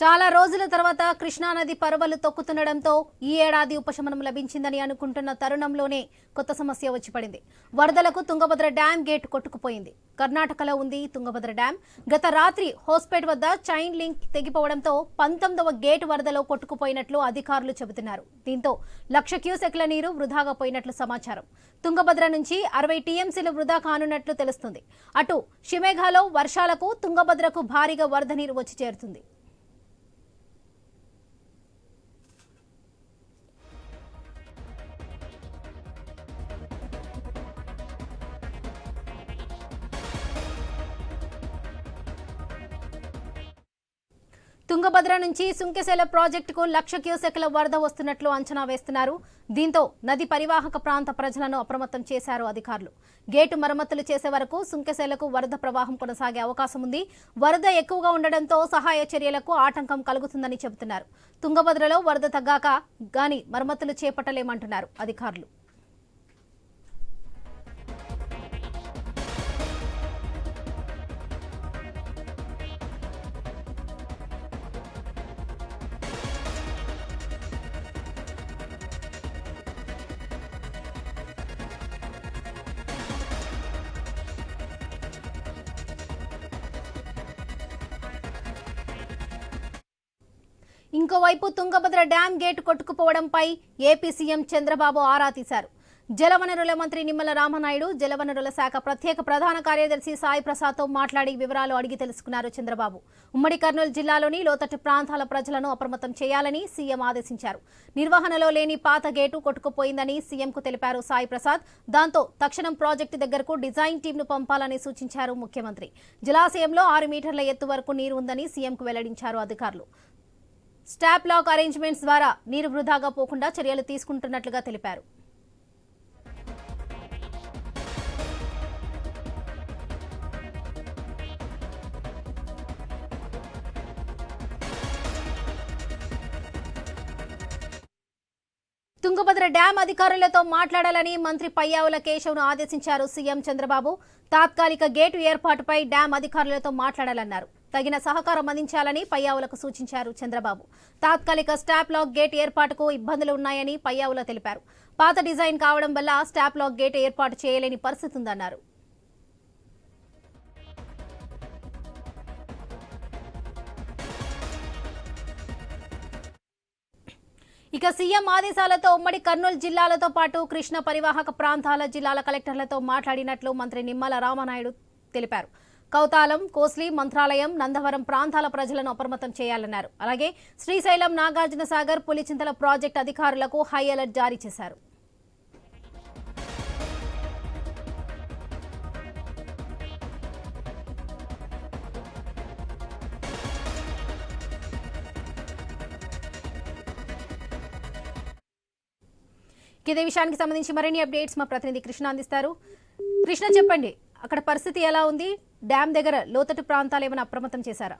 చాలా రోజుల తర్వాత కృష్ణానది పరవలు తొక్కుతుండడంతో ఈ ఏడాది ఉపశమనం లభించిందని అనుకుంటున్న తరుణంలోనే కొత్త సమస్య వచ్చి పడింది. వరదలకు తుంగభద్ర డ్యాం గేట్ కొట్టుకుపోయింది. కర్ణాటకలో ఉంది తుంగభద్ర డ్యాం. గత రాత్రి హోస్పేట్ వద్ద చైన్ లింక్ తెగిపోవడంతో పంతొమ్మిదవ గేట్ వరదలో కొట్టుకుపోయినట్లు అధికారులు చెబుతున్నారు. దీంతో లక్ష క్యూసెక్ల నీరు వృధాగా పోయినట్లు సమాచారం. తుంగభద్ర నుంచి అరవై టీఎంసీలు వృధా కానున్నట్లు తెలుస్తుంది. అటు షిమేఘాలో వర్షాలకు తుంగభద్రకు భారీగా వరద నీరు వచ్చి చేరుతుంది. తుంగభద్ర నుంచి సుంకెశెల ప్రాజెక్టుకు లక్ష క్యూసెక్ల వరద వస్తున్నట్లు అంచనా వేస్తున్నారు. దీంతో నది పరివాహక ప్రాంత ప్రజలను అప్రమత్తం చేశారు అధికారులు. గేటు మరమ్మతులు చేసే వరకు సుంకెశెలకు వరద ప్రవాహం కొనసాగే అవకాశం ఉంది. వరద ఎక్కువగా ఉండడంతో సహాయ చర్యలకు ఆటంకం కలుగుతుందని చెబుతున్నారు. తుంగభద్రలో వరద తగ్గాక గాని మరమ్మతులు చేపట్టలేమంటున్నారు అధికారులు. ఇంకోవైపు తుంగభద్ర డ్యాం గేటు కొట్టుకుపోవడంపై ఏపీ సీఎం చంద్రబాబు ఆరా తీశారు. జలవనరుల మంత్రి నిమ్మల రామనాయుడు జలవనరుల శాఖ ప్రత్యేక ప్రధాన కార్యదర్శి సాయి ప్రసాద్తో మాట్లాడి వివరాలు అడిగి తెలుసుకున్నారు చంద్రబాబు. ఉమ్మడి కర్నూలు జిల్లాలోని లోతట్టు ప్రాంతాల ప్రజలను అప్రమత్తం చేయాలని సీఎం ఆదేశించారు. నిర్వహణలో లేని పాత గేటు కొట్టుకుపోయిందని సీఎంకు తెలిపారు సాయి ప్రసాద్. దాంతో తక్షణం ప్రాజెక్టు దగ్గరకు డిజైన్ టీంను పంపాలని సూచించారు ముఖ్యమంత్రి. జలాశయంలో ఆరు మీటర్ల ఎత్తు వరకు నీరు ఉందని సీఎంకు వెల్లడించారు అధికారులు. స్టాప్ లాక్ అరేంజ్మెంట్స్ ద్వారా నీరు వృధాగా పోకుండా చర్యలు తీసుకుంటున్నట్లుగా తెలిపారు. తుంగభద్ర డ్యాం అధికారులతో మాట్లాడాలని మంత్రి పయ్యావుల కేశవ్ను ఆదేశించారు సీఎం చంద్రబాబు. తాత్కాలిక గేటు ఏర్పాటుపై డ్యాం అధికారులతో మాట్లాడాలన్నారు. తగిన సహకారం అందించాలని పయ్యావులకు సూచించారు చంద్రబాబు. తాత్కాలిక స్టాప్ లాక్ గేట్ ఏర్పాటుకు ఇబ్బందులు ఉన్నాయని పయ్యావుల తెలిపారు. పాత డిజైన్ కావడం వల్ల స్టాప్ లాక్ గేట్ ఏర్పాటు చేయలేని పరిస్థితి ఉందన్నారు. ఇక సీఎం ఆదేశాలతో ఉమ్మడి కర్నూలు జిల్లాలతో పాటు కృష్ణ పరివాహక ప్రాంతాల జిల్లాల కలెక్టర్లతో మాట్లాడినట్లు మంత్రి నిమ్మల రామనాయుడు తెలిపారు. కౌతాలం కోస్లీ మంత్రాలయం నందవరం ప్రాంతాల ప్రజలను అప్రమత్తం చేయాలన్నారు. అలాగే శ్రీశైలం నాగార్జున సాగర్ పులిచింతల ప్రాజెక్టు అధికారులకు హై అలర్ట్ జారీ చేశారు. ఇదే విషయానికి సంబంధించి మరిన్ని అప్డేట్స్ మా ప్రతినిధి కృష్ణ అందిస్తారు. కృష్ణ చెప్పండి. అక్కడ పరిస్థితి ఎలా ఉంది? డ్యామ్ దగ్గర లోతట్టు ప్రాంతాలు ఏమైనా అప్రమత్తం చేశారా?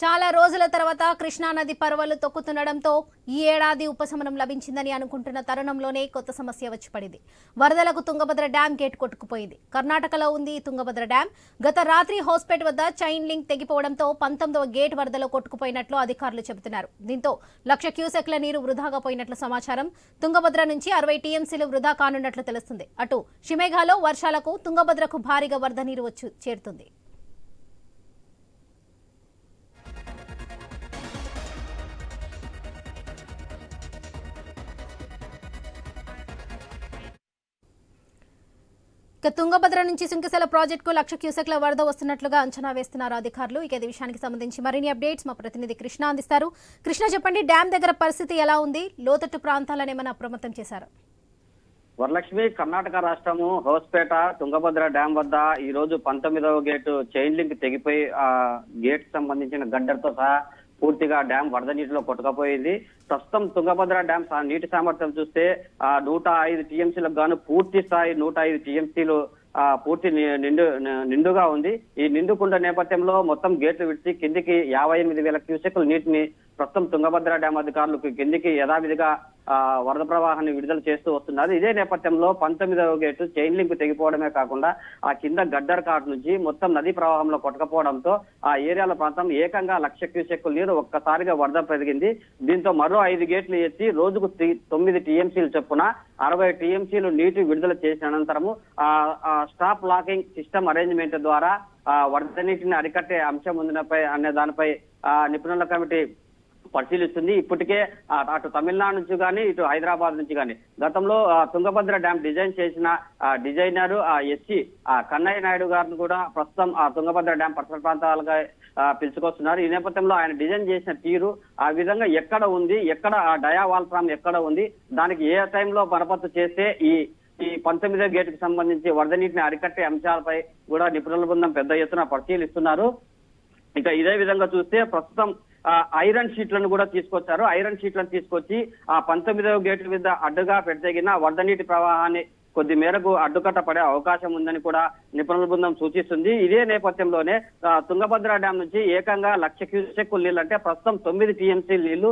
చాలా రోజుల తర్వాత కృష్ణానది పర్వాలు తొక్కుతుండడంతో ఈ ఏడాది ఉపశమనం లభించిందని అనుకుంటున్న తరుణంలోనే కొత్త సమస్య వచ్చి పడింది వరదలకు తుంగభద్ర డ్యాం గేట్ కొట్టుకుపోయింది. కర్ణాటకలో ఉంది ఈ తుంగభద్ర డ్యాం గత రాత్రి హౌస్పేట్ వద్ద చైన్ లింక్ తెగిపోవడంతో పంతొమ్మిదవ గేట్ వరదలో కొట్టుకుపోయినట్లు అధికారులు చెబుతున్నారు. దీంతో లక్ష క్యూసెక్ల నీరు వృధాగా పోయినట్లు సమాచారం. తుంగభద్ర నుంచి అరవై టీఎంసీలు వృధా కానున్నట్లు తెలుస్తుంది. అటు షిమేఘాలో వర్షాలకు తుంగభద్రకు భారీగా వరద నీరు వచ్చి చేరుతుంది. ఇక తుంగభద్ర నుంచి సుంకిసెల ప్రాజెక్టుకు లక్ష క్యూసెక్ల వరద వస్తున్నట్లుగా అంచనా వేస్తున్నారు అధికారులు. ఇక ఈ విషయానికి సంబంధించి మరిన్ని అప్డేట్స్ మా ప్రతినిధి కృష్ణ అందిస్తారు. కృష్ణ చెప్పండి డ్యామ్ దగ్గర పరిస్థితి ఎలా ఉంది? లోతట్టు ప్రాంతాలను ఏమైనా అప్రమత్తం చేశారా? వరలక్ష్మి కర్ణాటక రాష్ట్రము హోస్పేట తుంగభద్ర డ్యాం వద్ద ఈ రోజు పంతొమ్మిదవ గేటు చైన్ లింక్ తెగిపోయి ఆ గేట్ సంబంధించిన గడ్డర్తో సహా పూర్తిగా డ్యాం వరద నీటిలో కొట్టుకపోయింది. ప్రస్తుతం తుంగభద్ర డ్యాం నీటి సామర్థ్యం చూస్తే ఆ నూట ఐదు టీఎంసీలకు గాను పూర్తి స్థాయి నూట ఐదు టీఎంసీలు ఆ, పూర్తి నిండు నిండుగా ఉంది. ఈ నిండుకుండ నేపథ్యంలో మొత్తం గేట్లు విడిచి కిందికి యాభై ఎనిమిది వేల క్యూసెక్ల నీటిని ప్రస్తుతం తుంగభద్ర డ్యాం అధికారులు కిందికి యథావిధిగా వరద ప్రవాహాన్ని విడుదల చేస్తూ వస్తున్నారు. ఇదే నేపథ్యంలో పంతొమ్మిదవ గేటు చైన్ లింక్ తెగిపోవడమే కాకుండా ఆ కింద గడ్డర్ కాట్ నుంచి మొత్తం నదీ ప్రవాహంలో కొట్టకపోవడంతో ఆ ఏరియాల ప్రాంతం ఏకంగా లక్ష క్యూసెక్కుల నీరు ఒక్కసారిగా వరద పెరిగింది. దీంతో మరో ఐదు గేట్లు ఎత్తి రోజుకు తొమ్మిది టీఎంసీలు చొప్పున అరవై టీఎంసీలు నీటి విడుదల చేసిన అనంతరము ఆ ఆ స్టాప్ లాకింగ్ సిస్టమ్ అరేంజ్మెంట్ ద్వారా ఆ వరద నీటిని అరికట్టే అంశం ఉందినపై అనే దానిపై ఆ నిపుణుల కమిటీ పరిశీలిస్తుంది. ఇప్పటికే అటు తమిళనాడు నుంచి కానీ ఇటు హైదరాబాద్ నుంచి కానీ. గతంలో తుంగభద్ర డ్యాం డిజైన్ చేసిన ఆ, డిజైనర్ ఆ ఆ కన్నయ్య నాయుడు గారిని కూడా ప్రస్తుతం ఆ తుంగభద్ర డ్యాం పరిసర ప్రాంతాలుగా పిలుచుకొస్తున్నారు. ఈ నేపథ్యంలో ఆయన డిజైన్ చేసిన తీరు ఆ విధంగా ఎక్కడ ఉంది? ఎక్కడ ఆ డయా వాల్ఫ్రామ్ ఎక్కడ ఉంది? దానికి ఏ టైంలో మరమ్మతు చేస్తే ఈ ఈ పంతొమ్మిదో గేటుకు సంబంధించి వరద నీటిని అరికట్టే అంశాలపై కూడా నిపుణుల బృందం పెద్ద ఎత్తున పరిశీలిస్తున్నారు. ఇక ఇదే విధంగా చూస్తే ప్రస్తుతం ఐరన్ షీట్లను కూడా తీసుకొచ్చారు. ఐరన్ షీట్లను తీసుకొచ్చి ఆ పంతొమ్మిదవ గేట్ మీద అడ్డుగా పెడితేగిన వరద నీటి ప్రవాహాన్ని కొద్ది మేరకు అడ్డుకట్ట పడే అవకాశం ఉందని కూడా నిపుణుల బృందం సూచిస్తుంది. ఇదే నేపథ్యంలోనే తుంగభద్ర డ్యాం నుంచి ఏకంగా లక్ష క్యూసెక్కుల నీళ్ళు అంటే ప్రస్తుతం తొమ్మిది టీఎంసీ నీళ్ళు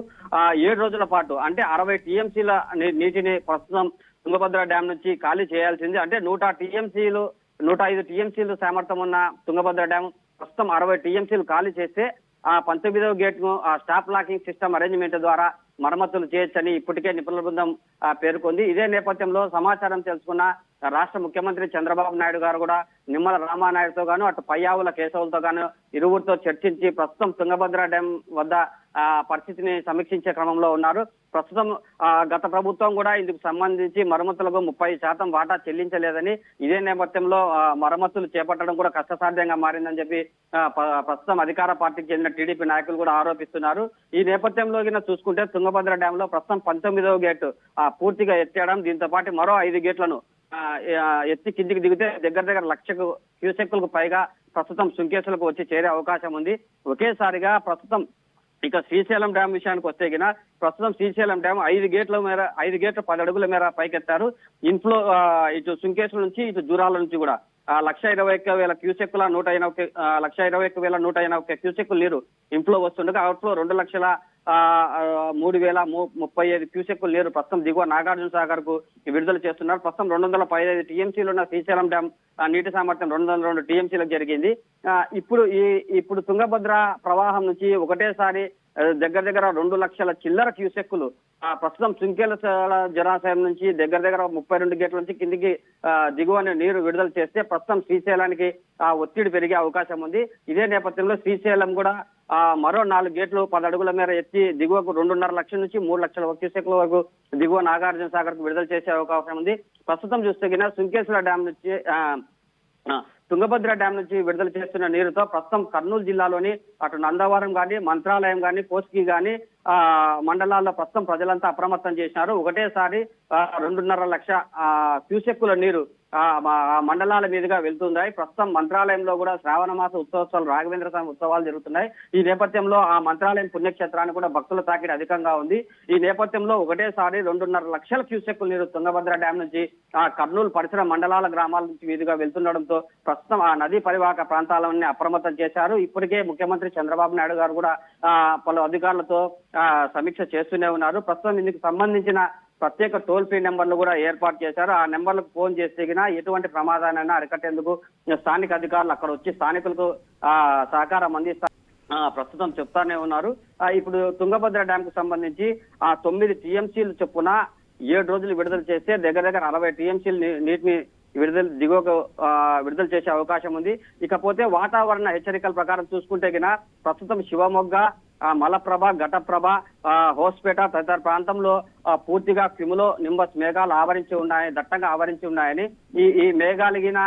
ఏడు రోజుల పాటు అంటే అరవై టీఎంసీల నీటిని ప్రస్తుతం తుంగభద్ర డ్యాం నుంచి ఖాళీ చేయాల్సింది. అంటే నూట టీఎంసీలు నూట ఐదు టీఎంసీలు సామర్థ్యం ఉన్న తుంగభద్ర డ్యాం ప్రస్తుతం అరవై టీఎంసీలు ఖాళీ చేస్తే ఆ పంతొమ్మిదవ గేట్ను ఆ స్టాప్ లాకింగ్ సిస్టమ్ అరేంజ్మెంట్ ద్వారా మరమ్మతులు చేయొచ్చని ఇప్పటికే నిపుణుల బృందం పేర్కొంది. ఇదే నేపథ్యంలో సమాచారం తెలుసుకున్న రాష్ట్ర ముఖ్యమంత్రి చంద్రబాబు నాయుడు గారు కూడా నిమ్మల రామానాయుడుతో గాను అటు పయ్యావుల కేశవులతో గాను ఇరువురితో చర్చించి ప్రస్తుతం తుంగభద్ర డ్యాం వద్ద పరిస్థితిని సమీక్షించే క్రమంలో ఉన్నారు. ప్రస్తుతం ఆ, గత ప్రభుత్వం కూడా ఇందుకు సంబంధించి మరమ్మతులకు ముప్పై శాతం వాటా చెల్లించలేదని ఇదే నేపథ్యంలో మరమ్మతులు చేపట్టడం కూడా కష్టసాధ్యంగా మారిందని చెప్పి ప్రస్తుతం అధికార పార్టీకి చెందిన టీడీపీ నాయకులు కూడా ఆరోపిస్తున్నారు. ఈ నేపథ్యంలో కింద చూసుకుంటే తుంగభద్ర డ్యాం లో ప్రస్తుతం పంతొమ్మిదవ గేటు పూర్తిగా ఎత్తేయడం దీంతో పాటు మరో ఐదు గేట్లను ఎత్తి కిందికి దిగితే దగ్గర దగ్గర లక్షకు క్యూసెక్కులకు పైగా ప్రస్తుతం సుంకేసులకు వచ్చి చేరే అవకాశం ఉంది. ఒకేసారిగా ప్రస్తుతం ఇక శ్రీశైలం డ్యామ్ విషయానికి వస్తే గిన ప్రస్తుతం శ్రీశైలం డ్యామ్ ఐదు గేట్ల మేర ఐదు గేట్ల పది అడుగుల మేర పైకెత్తారు. ఇన్ఫ్లో ఇటు సుంకేశ్వర నుంచి ఇటు జూరాల నుంచి కూడా లక్ష ఇరవై ఒక్క వేల క్యూసెక్కుల నూట ఎనభై లక్ష ఇరవై ఒక్క వేల నూట ఎనభై క్యూసెక్కులు నీరు ఇన్ఫ్లో వస్తుండగా అవుట్ఫ్లో రెండు లక్షల మూడు వేల ము- ముప్పై ఐదు క్యూసెక్కులు నీరు ప్రస్తుతం దిగువ నాగార్జున సాగర్కు విడుదల చేస్తున్నారు. ప్రస్తుతం రెండు వందల పదిహేను టీఎంసీలు ఉన్న శ్రీశైలం డ్యాం నీటి సామర్థ్యం రెండు వందల రెండు టీఎంసీలకు జరిగింది. ఇప్పుడు ఈ ఇప్పుడు తుంగభద్ర ప్రవాహం నుంచి ఒకటేసారి దగ్గర దగ్గర రెండు లక్షల చిల్లర క్యూసెక్కులు ఆ, ప్రస్తుతం చుంకేల జలాశయం నుంచి దగ్గర దగ్గర ముప్పై రెండు గేట్ల నుంచి కిందికి దిగువన నీరు విడుదల చేస్తే ప్రస్తుతం శ్రీశైలానికి ఆ ఒత్తిడి పెరిగే అవకాశం ఉంది. ఇదే నేపథ్యంలో శ్రీశైలం కూడా మరో నాలుగు గేట్లు పది అడుగుల మేర ఎత్తి దిగువకు రెండున్నర లక్షల నుంచి మూడు లక్షల క్యూసెక్ల వరకు దిగువ నాగార్జున సాగర్కు విడుదల చేసే అవకాశం ఉంది. ప్రస్తుతం చూస్తే గిన సుంకేశ్వర డ్యాం నుంచి ఆ, తుంగభద్ర డ్యాం నుంచి విడుదల చేస్తున్న నీరుతో ప్రస్తుతం కర్నూలు జిల్లాలోని అటు నందవరం కానీ మంత్రాలయం కానీ కోస్కి కానీ ఆ మండలాల్లో ప్రస్తుతం ప్రజలంతా అప్రమత్తం చేసినారు. ఒకటేసారి రెండున్నర లక్ష క్యూసెక్కుల నీరు మండలాల మీదుగా వెళ్తున్నాయి ప్రస్తుతం మంత్రాలయంలో కూడా శ్రావణ మాస ఉత్సవాలు రాఘవేంద్ర స్వామి ఉత్సవాలు జరుగుతున్నాయి. ఈ నేపథ్యంలో ఆ మంత్రాలయం పుణ్యక్షేత్రాన్ని కూడా భక్తుల తాకిడి అధికంగా ఉంది. ఈ నేపథ్యంలో ఒకటేసారి రెండున్నర లక్షల క్యూసెక్కుల నీరు తుంగభద్ర డ్యాం నుంచి ఆ కర్నూలు పరిసర మండలాల గ్రామాల నుంచి మీదుగా వెళ్తుండడంతో ప్రస్తుతం ఆ నదీ పరివాహక ప్రాంతాలన్నీ అప్రమత్తం చేశారు. ఇప్పటికే ముఖ్యమంత్రి చంద్రబాబు నాయుడు గారు కూడా పలు అధికారులతో ఆ సమీక్ష చేస్తూనే ఉన్నారు. ప్రస్తుతం ఇందుకు సంబంధించిన ప్రత్యేక టోల్ ఫ్రీ నెంబర్లు కూడా ఏర్పాటు చేశారు. ఆ నెంబర్లకు ఫోన్ చేస్తే ఎటువంటి ప్రమాదానైనా అరికట్టేందుకు స్థానిక అధికారులు అక్కడ వచ్చి స్థానికులకు ఆ సహకారం అందిస్తారు ప్రస్తుతం చెప్తానే ఉన్నారు. ఇప్పుడు తుంగభద్ర డ్యామ్కు సంబంధించి ఆ తొమ్మిది టీఎంసీలు చొప్పున ఏడు రోజులు విడుదల చేస్తే దగ్గర దగ్గర అరవై టీఎంసీలు నీటిని విడుదల దిగువకు విడుదల చేసే అవకాశం ఉంది. ఇకపోతే వాతావరణ హెచ్చరికల ప్రకారం చూసుకుంటే గిన ప్రస్తుతం శివమొగ్గ మలప్రభ ఘటప్రభ హోస్పేట తదితర ప్రాంతంలో పూర్తిగా క్రిములో నింబస్ మేఘాలు ఆవరించి ఉన్నాయి దట్టంగా ఆవరించి ఉన్నాయని ఈ ఈ మేఘాలిగిన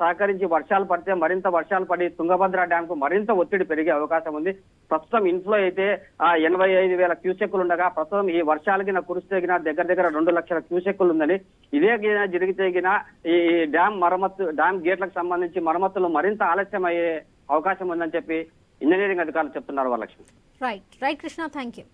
సహకరించి వర్షాలు పడితే మరింత వర్షాలు పడి తుంగభద్ర డ్యామ్కు మరింత ఒత్తిడి పెరిగే అవకాశం ఉంది. ప్రస్తుతం ఇన్ఫ్లో అయితే ఎనభై ఐదు వేల క్యూసెక్కులు ఉండగా ప్రస్తుతం ఈ వర్షాలకిన కురిస్తే దగ్గర దగ్గర రెండు లక్షల క్యూసెక్కులు ఉందని. ఇదే జరిగితేగిన జరిగితే ఈ డ్యాం డ్యామ్ డ్యాం డ్యామ్ గేట్లకు సంబంధించి మరమ్మతులు మరింత ఆలస్యం అయ్యే అవకాశం ఉందని చెప్పి ఇంజనీరింగ్ అధికారులు చెప్తున్నారు Varalakshmi. Right right Krishna thank you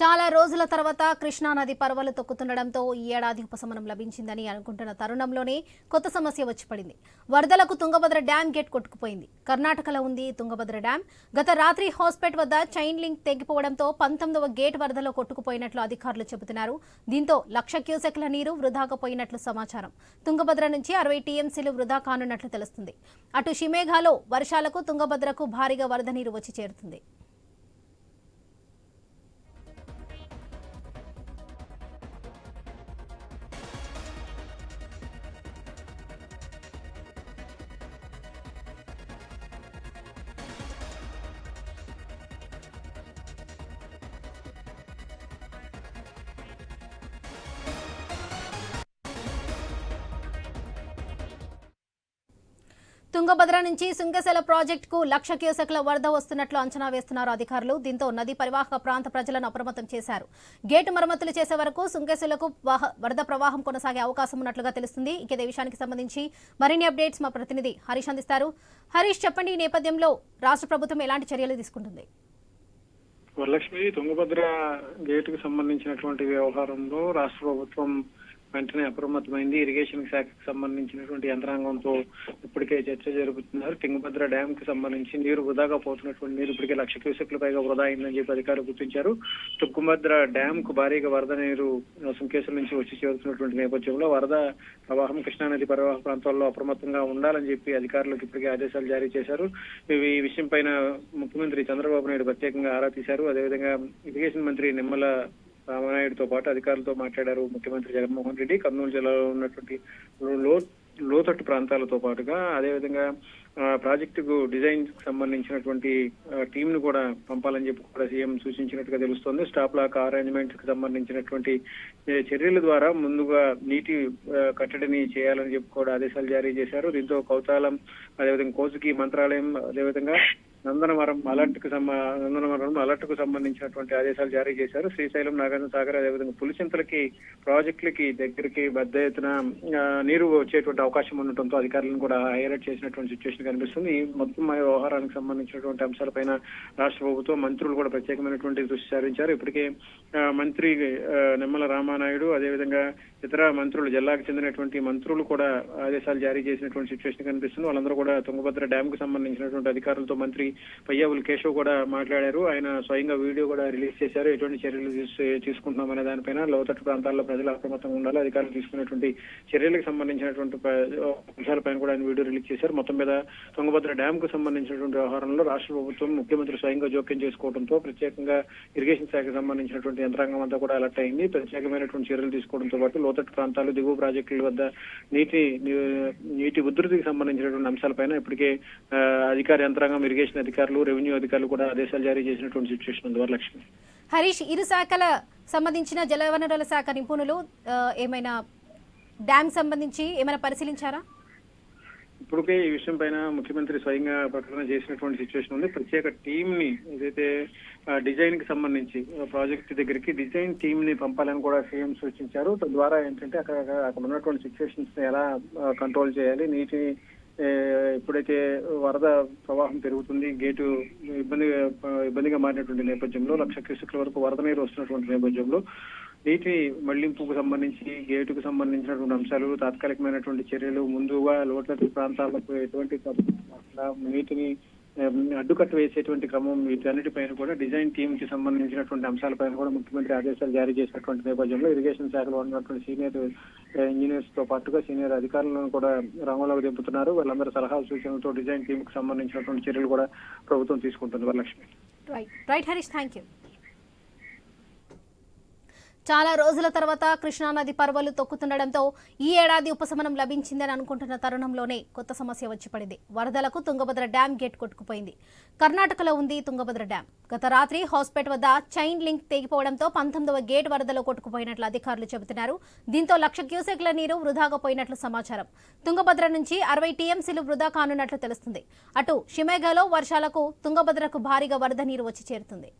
చాలా రోజుల తర్వాత కృష్ణానది పర్వలు తొక్కుతుండడంతో ఈ ఏడాది ఉపశమనం లభించిందని అనుకుంటున్న తరుణంలోనే కొత్త సమస్య వచ్చి పడింది. వరదలకు తుంగభద్ర డ్యాం గేట్ కొట్టుకుపోయింది. కర్ణాటకలో ఉంది తుంగభద్ర డ్యాం గత రాత్రి హాస్పేట్ వద్ద చైన్ లింక్ తెగిపోవడంతో పంతొమ్మిదవ గేట్ వరదలో కొట్టుకుపోయినట్లు అధికారులు చెబుతున్నారు. దీంతో లక్ష క్యూసెక్ల నీరు వృధాగా పోయినట్లు సమాచారం. తుంగభద్ర నుంచి అరవై టీఎంసీలు వృధా కానున్నట్లు తెలుస్తుంది. అటు షిమేఘాలో వర్షాలకు తుంగభద్రకు భారీగా వరద నీరు వచ్చి చేరుతుంది. తుంగభద్ర నుంచి సుంగశెల ప్రాజెక్టుకు లక్ష క్యూసెక్ల వరద వస్తున్నట్లు అంచనా వేస్తున్నారు అధికారులు. దీంతో నది పరివాహక ప్రాంత ప్రజలను అప్రమత్తం చేశారు. గేటు మరమ్మతులు చేసే వరకు సుంగశెలకు వరద ప్రవాహం కొనసాగే అవకాశం ఉన్నట్లుగా తెలుస్తుంది. ఇక ఇదే విషయానికి సంబంధించి మరిన్ని అప్డేట్స్ మా ప్రతినిధి హరీష్ అందిస్తారు. హరీష్ చెప్పండి ఈ నేపథ్యంలో రాష్ట్ర ప్రభుత్వం ఎలాంటి చర్యలు తీసుకుంటుంది? వరలక్ష్మి తుంగభద్ర గేటుకు సంబంధించినటువంటి వ్యవహారంలో రాష్ట్ర ప్రభుత్వం వెంటనే అప్రమత్తమైంది. ఇరిగేషన్ శాఖకు సంబంధించినటువంటి యంత్రాంగంతో ఇప్పటికే చర్చ జరుపుతున్నారు. తుంగభద్ర డ్యామ్కి సంబంధించి నీరు వృధాగా పోతున్నటువంటి నీరు ఇప్పటికే లక్ష క్యూసెక్ల పైగా వృధా అయిందని చెప్పి అధికారులు గుర్తించారు. తుంగభద్ర డ్యామ్కు భారీగా వరద నీరు సుంకేశ్వర నుంచి వచ్చి చేరుతున్నటువంటి నేపథ్యంలో వరద ప్రవాహం కృష్ణానది పరివాహ ప్రాంతాల్లో అప్రమత్తంగా ఉండాలని చెప్పి అధికారులకు ఇప్పటికే ఆదేశాలు జారీ చేశారు. ఈ విషయం పైన ముఖ్యమంత్రి చంద్రబాబు నాయుడు ప్రత్యేకంగా ఆరా తీశారు. అదేవిధంగా ఇరిగేషన్ మంత్రి నిమ్మల రామనాయుడుతో పాటు అధికారులతో మాట్లాడారు ముఖ్యమంత్రి జగన్మోహన్ రెడ్డి. కర్నూలు జిల్లాలో ఉన్నటువంటి లో లోతట్టు ప్రాంతాలతో పాటుగా అదేవిధంగా ఆ, ప్రాజెక్టుకు డిజైన్ సంబంధించినటువంటి టీమ్ను కూడా పంపాలని చెప్పి కూడా సీఎం సూచించినట్టుగా తెలుస్తోంది. స్టాప్ లాక్ అరేంజ్మెంట్కి సంబంధించినటువంటి చర్యల ద్వారా ముందుగా నీటి కట్టడిని చేయాలని చెప్పి కూడా ఆదేశాలు జారీ చేశారు. దీంతో కౌతాలం అదేవిధంగా కోసుకి మంత్రాలయం అదేవిధంగా నందనవరం అలర్ట్కు సంబ నందనవరం అలర్ట్కు సంబంధించినటువంటి ఆదేశాలు జారీ చేశారు. శ్రీశైలం నాగార్జున సాగర్ అదేవిధంగా పులిచింతలకి ప్రాజెక్టులకి దగ్గరికి పెద్ద ఎత్తున నీరు వచ్చేటువంటి అవకాశం ఉండటంతో అధికారులను కూడా హైలైట్ చేసినటువంటి సిచ్యువేషన్ కనిపిస్తుంది. ఈ మొత్తం వ్యవహారానికి సంబంధించినటువంటి అంశాలపైన రాష్ట్ర ప్రభుత్వం మంత్రులు కూడా ప్రత్యేకమైనటువంటి దృష్టి సారించారు. ఇప్పటికే మంత్రి నిమ్మల రామానాయుడు అదేవిధంగా ఇతర మంత్రులు జిల్లాకు చెందినటువంటి మంత్రులు కూడా ఆదేశాలు జారీ చేసినటువంటి సిచ్యువేషన్ కనిపిస్తుంది. వాళ్ళందరూ కూడా తుంగభద్ర డ్యామ్కు సంబంధించినటువంటి అధికారులతో మంత్రి పయ్యావుల కేశవ్ కూడా మాట్లాడారు. ఆయన స్వయంగా వీడియో కూడా రిలీజ్ చేశారు. ఎటువంటి చర్యలు తీసు- తీసుకుంటున్నామనే దానిపైన లోతట్టు ప్రాంతాల్లో ప్రజలు అప్రమత్తంగా ఉండాలి. అధికారులు తీసుకున్నటువంటి చర్యలకు సంబంధించినటువంటి అంశాలపైన కూడా ఆయన వీడియో రిలీజ్ చేశారు. మొత్తం మీద తుంగభద్ర డ్యామ్కు సంబంధించినటువంటి వ్యవహారంలో రాష్ట్ర ప్రభుత్వం ముఖ్యమంత్రి స్వయంగా జోక్యం చేసుకోవడంతో ప్రత్యేకంగా ఇరిగేషన్ శాఖకు సంబంధించినటువంటి యంత్రాంగం అంతా కూడా అలర్ట్ అయింది. ప్రత్యేకమైనటువంటి చర్యలు తీసుకోవడంతో పాటు లోతట్టు ప్రాంతాలు దిగువ ప్రాజెక్టుల వద్ద నీటి నీటి ఉధృతికి సంబంధించినటువంటి అంశాలపైన ఇప్పటికే ఆ, అధికార యంత్రాంగం ఇరిగేషన్ అధికారులు రెవెన్యూ అధికారులు కూడా ఆదేశాలు జారీ చేసినటువంటి సిచ్యువేషన్ ఉంది. వరలక్ష్మి. హరీష్ ఇరు శాఖల సంబంధించిన జలవనరుల శాఖ నిపుణులు ఏమైనా డ్యామ్ సంబంధించి ఏమైనా పరిశీలించారా? ఇప్పటికే ఈ విషయం పైన ముఖ్యమంత్రి స్వయంగా ప్రకటన చేసినటువంటి సిచ్యువేషన్ ఉంది. ప్రత్యేక టీం ని ఏదైతే డిజైన్కి సంబంధించి ప్రాజెక్ట్ దగ్గరికి డిజైన్ టీం ని పంపాలని కూడా సీఎం సూచించారు. తద్వారా ఏంటంటే అక్కడ అక్కడ ఉన్నటువంటి సిచ్యువేషన్స్ని ఎలా కంట్రోల్ చేయాలి నీటిని ఎప్పుడైతే వరద ప్రవాహం పెరుగుతుంది గేటు ఇబ్బంది ఇబ్బందిగా మారినటువంటి నేపథ్యంలో లక్ష క్యూసెక్ల వరకు వరద నీరు వస్తున్నటువంటి నేపథ్యంలో నీటి మళ్ళింపుకు సంబంధించి గేటుకు సంబంధించినటువంటి అంశాలు తాత్కాలికమైనటువంటి చర్యలు ముందుగా లోతట్టు ప్రాంతాలకు ఎటువంటి నీటిని అడ్డుకట్ట వేసేటువంటి క్రమం వీటన్నిటిపైన కూడా డిజైన్ టీమ్కి సంబంధించినటువంటి అంశాలపైన కూడా ముఖ్యమంత్రి ఆదేశాలు జారీ చేసినటువంటి నేపథ్యంలో ఇరిగేషన్ శాఖలో ఉన్నటువంటి సీనియర్ ఇంజనీర్స్తో పాటుగా సీనియర్ అధికారులను కూడా రంగంలోకి దింపుతున్నారు. వాళ్ళందరూ సలహా సూచనలతో డిజైన్ టీమ్కి సంబంధించినటువంటి చర్యలు కూడా ప్రభుత్వం తీసుకుంటుంది. Varalakshmi. Right right Harish thank you చాలా రోజుల తర్వాత కృష్ణానది పర్వలు తొక్కుతుండడంతో ఈ ఏడాది ఉపశమనం లభించిందని అనుకుంటున్న తరుణంలోనే కొత్త సమస్య వచ్చి పడింది. వరదలకు తుంగభద్ర డ్యాం గేట్ కొట్టుకుపోయింది. కర్ణాటకలో ఉంది తుంగభద్ర డ్యాం. గత రాత్రి హౌస్పేట్ వద్ద చైన్ లింక్ తెగిపోవడంతో పంతొమ్మిదవ గేట్ వరదలో కొట్టుకుపోయినట్లు అధికారులు చెబుతున్నారు. దీంతో లక్ష క్యూసెక్ల నీరు వృధాగా పోయినట్లు సమాచారం. తుంగభద్ర నుంచి అరవై టీఎంసీలు వృధా కానున్నట్లు తెలుస్తుంది. అటు షిమేఘాలో వర్షాలకు తుంగభద్రకు భారీగా వరద నీరు వచ్చి చేరుతుంది.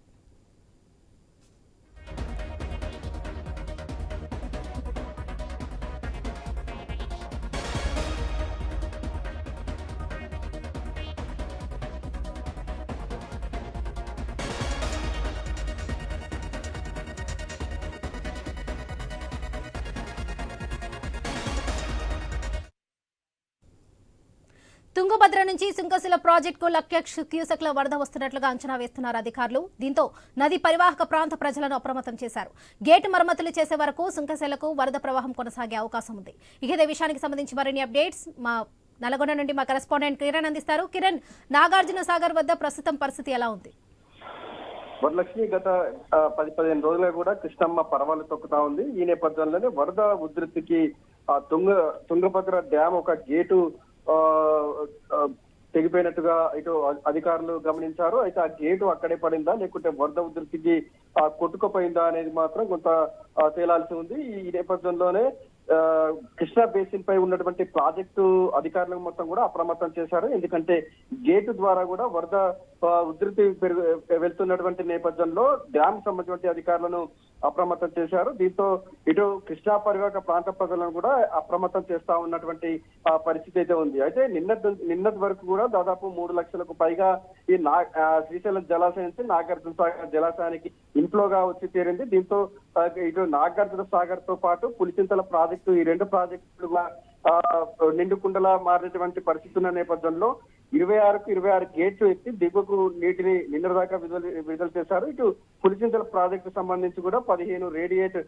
తుంగభద్ర నుంచి సుంకశిల ప్రాజెక్టుకు లక్ష క్యూసెక్ల వరద వస్తున్నట్లుగా అంచనా వేస్తున్నారు అధికారులు. దీంతో నది పరివాహక ప్రాంత ప్రజలను అప్రమత్తం చేశారు. గేటు మరమ్మతులు చేసే వరకు సుంకశిలకు వరద ప్రవాహం కొనసాగే అవకాశం ఉంది. ఇక ఇదే విషయానికి సంబంధించి మరిన్ని అప్డేట్స్ మా నల్గొండ నుండి మా కరెస్పాండెంట్ కిరణ్ అందిస్తారు. కిరణ్ నాగార్జున సాగర్ వద్ద ప్రస్తుతం పరిస్థితి ఎలా ఉంది? వరలక్ష్మి గత పది పదిహేను రోజులుగా కూడా కృష్ణమ్మ పర్వాలు తొక్కుతా ఉంది. ఈ నేపథ్యంలోనే వరద ఉధృతికి ఆ తుంగ తుంగభద్ర డ్యామ్ ఒక గేటు తెగిపోయినట్టుగా ఇటు అధికారులు గమనించారు. అయితే ఆ గేటు అక్కడే పడిందా? లేకుంటే వరద ఉధృతికి ఆ, కొట్టుకుపోయిందా అనేది మాత్రం కొంత తేలాల్సి ఉంది. ఈ నేపథ్యంలోనే ఆ, కృష్ణా బేసిన్ పై ఉన్నటువంటి ప్రాజెక్టు అధికారులకు మొత్తం కూడా అప్రమత్తం చేశారు. ఎందుకంటే గేటు ద్వారా కూడా వరద ఉధృతి పెరుగు వెళ్తున్నటువంటి నేపథ్యంలో డ్యామ్ సంబంధించిన అధికారులను అప్రమత్తం చేశారు. దీంతో ఇటు కృష్ణా పరివాహక ప్రాంత ప్రజలను కూడా అప్రమత్తం చేస్తా ఉన్నటువంటి పరిస్థితి అయితే ఉంది. అయితే నిన్నటి నిన్నటి వరకు కూడా దాదాపు మూడు లక్షలకు పైగా ఈ నా శ్రీశైలం జలాశయం నుంచి నాగార్జున సాగర్ జలాశయానికి ఇన్ఫ్లోగా వచ్చి తీరింది. దీంతో ఇటు నాగార్జున సాగర్తో పాటు పులిచింతల ప్రాజెక్టు ఈ రెండు ప్రాజెక్టులు నిండుకుండలా మారినటువంటి పరిస్థితి ఉన్న నేపథ్యంలో ఇరవై ఆరుకు ఇరవై ఆరు గేట్లు ఎత్తి దిగువకు నీటిని నిన్న దాకా విడుదల విడుదల చేశారు. ఇటు పులిచింతల ప్రాజెక్టు సంబంధించి కూడా పదిహేను రేడియేట్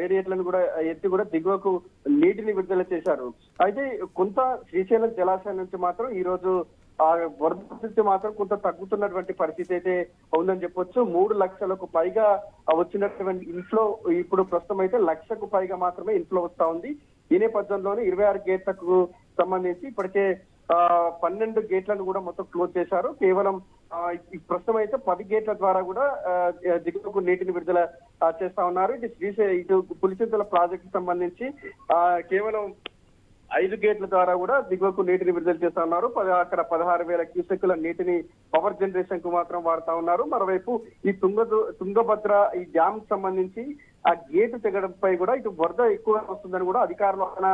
రేడియేట్లను కూడా ఎత్తి కూడా దిగువకు నీటిని విడుదల చేశారు. అయితే కొంత శ్రీశైలం జలాశయం నుంచి మాత్రం ఈ రోజు ఆ వరద పరిస్థితి మాత్రం కొంత తగ్గుతున్నటువంటి పరిస్థితి అయితే ఉందని చెప్పొచ్చు. మూడు లక్షలకు పైగా వచ్చినటువంటి ఇన్ఫ్లో ఇప్పుడు ప్రస్తుతం అయితే లక్షకు పైగా మాత్రమే ఇన్ఫ్లో వస్తా ఉంది. ఈ నేపథ్యంలోనే ఇరవై ఆరు గేట్లకు సంబంధించి ఇప్పటికే పన్నెండు గేట్లను కూడా మొత్తం క్లోజ్ చేశారు. కేవలం ప్రస్తుతం అయితే పది గేట్ల ద్వారా కూడా దిగువకు నీటిని విడుదల చేస్తా ఉన్నారు. ఇటు శ్రీశైలం ఇటు పులిచింతల ప్రాజెక్టు సంబంధించి ఆ, కేవలం ఐదు గేట్ల ద్వారా కూడా దిగువకు నీటిని విడుదల చేస్తా ఉన్నారు. పద- అక్కడ పదహారు వేల క్యూసెక్కుల నీటిని పవర్ జనరేషన్కు మాత్రం వాడుతా ఉన్నారు. మరోవైపు ఈ తుంగ తుంగభద్ర ఈ డ్యామ్ సంబంధించి ఆ గేటు తెగడంపై కూడా ఇటు వరద ఎక్కువ వస్తుందని కూడా అధికారులు ఆయన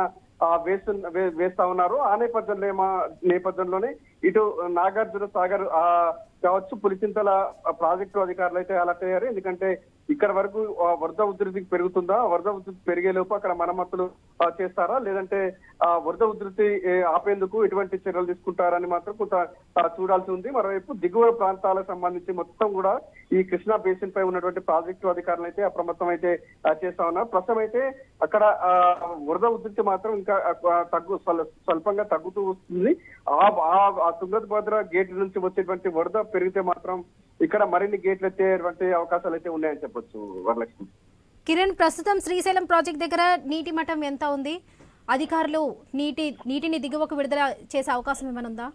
వేస్తు వేస్తా ఉన్నారు. ఆ నేపథ్యంలో ఏమో నేపథ్యంలోనే ఇటు నాగార్జున సాగర్ ఆ కావచ్చు పులిచింతల ప్రాజెక్టు అధికారులు అయితే అలర్ట్ అయ్యారు. ఎందుకంటే ఇక్కడ వరకు వరద ఉధృతికి పెరుగుతుందా? వరద ఉధృతి పెరిగే లోపు అక్కడ మరమ్మతులు చేస్తారా? లేదంటే ఆ వరద ఉధృతి ఆపేందుకు ఎటువంటి చర్యలు తీసుకుంటారని మాత్రం కొంత చూడాల్సి ఉంది. మరోవైపు దిగువ ప్రాంతాలకు సంబంధించి మొత్తం కూడా ఈ కృష్ణా బేసిన్ పై ఉన్నటువంటి ప్రాజెక్టు అధికారులు అయితే అప్రమత్తం అయితే చేస్తా ఉన్నారు. ప్రస్తుతం అయితే అక్కడ ఆ, వరద ఉధృతి మాత్రం ఇంకా తగ్గు స్వల్పంగా తగ్గుతూ వస్తుంది. ఆ ఆ- ఆ తుంగభద్ర గేట్ నుంచి వచ్చేటువంటి వరద పెరిగితే మాత్రం ఇక్కడ మరిన్ని గేట్లు ఎత్తేటువంటి అవకాశాలు అయితే ఉన్నాయని చెప్పొచ్చు వరలక్ష్మి. కిరణ్ ప్రస్తుతం శ్రీశైలం ప్రాజెక్ట్ దగ్గర నీటి మట్టం ఎంత ఉంది? అధికారులు నీటి నీటిని దిగువకు విడుదల చేసే అవకాశం ఏమైనా ఉందా?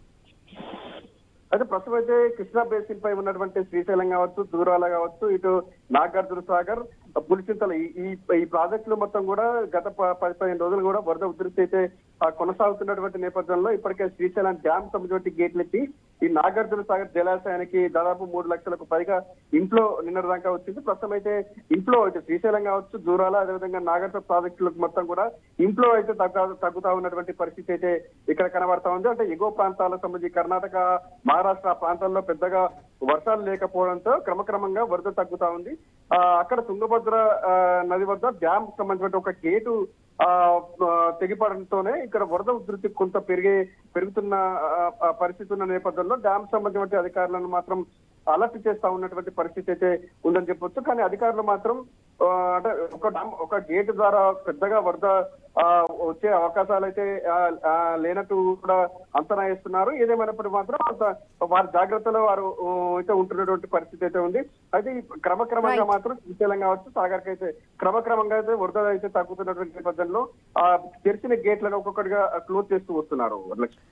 అయితే ప్రస్తుతం అయితే కృష్ణా బేసిన్ పై ఉన్నటువంటి శ్రీశైలం కావచ్చు దూరాల కావచ్చు ఇటు నాగార్జున సాగర్ పులిచింతల. ఈ ఈ- ప్రాజెక్టులు మొత్తం కూడా గత పది పదిహేను రోజులు కూడా వరద ఉధృతి అయితే కొనసాగుతున్నటువంటి నేపథ్యంలో ఇప్పటికే శ్రీశైలం డ్యామ్ సంబంధించి గేట్లు ఎత్తి ఈ నాగార్జున సాగర్ జలాశయానికి దాదాపు మూడు లక్షలకు పైగా ఇంట్లో నిన్న దాకా వచ్చింది. ప్రస్తుతం అయితే ఇంట్లో అయితే శ్రీశైలం కావచ్చు దూరాల అదేవిధంగా నాగార్జున ప్రాజెక్టులకు మొత్తం కూడా ఇంట్లో అయితే తగ్గ తగ్గుతా ఉన్నటువంటి పరిస్థితి అయితే ఇక్కడ కనబడతా ఉంది. అంటే ఎగువ ప్రాంతాలకు సంబంధించి కర్ణాటక మహారాష్ట్ర ప్రాంతాల్లో పెద్దగా వర్షాలు లేకపోవడంతో క్రమక్రమంగా వరద తగ్గుతా ఉంది. అక్కడ తుంగభద్ర నది వద్ద డ్యామ్ సంబంధించిన ఒక గేటు తెగిపడంతోనే ఇక్కడ వరద ఉధృతి కొంత పెరిగే పెరుగుతున్న ఆ, పరిస్థితి ఉన్న నేపథ్యంలో డ్యామ్ సంబంధించిన అధికారులను మాత్రం అలర్ట్ చేస్తా ఉన్నటువంటి పరిస్థితి అయితే ఉందని చెప్పొచ్చు. కానీ అధికారులు మాత్రం ఆ, అంటే ఒక డ్యామ్ ఒక గేట్ ద్వారా పెద్దగా వరద వచ్చే అవకాశాలు అయితే లేనట్టు కూడా అంచనా వేస్తున్నారు. ఏదేమైనప్పటికీ మాత్రం కొంత వారి జాగ్రత్తలో వారు అయితే ఉంటున్నటువంటి పరిస్థితి అయితే ఉంది. అయితే క్రమక్రమంగా. మాత్రం శ్రీశైలం కావచ్చు సాగర్కి అయితే క్రమక్రమంగా అయితే వరద అయితే తగ్గుతున్నటువంటి నేపథ్యంలో ఆ తెరిచిన గేట్లను ఒక్కొక్కటిగా క్లోజ్ చేస్తూ వస్తున్నారు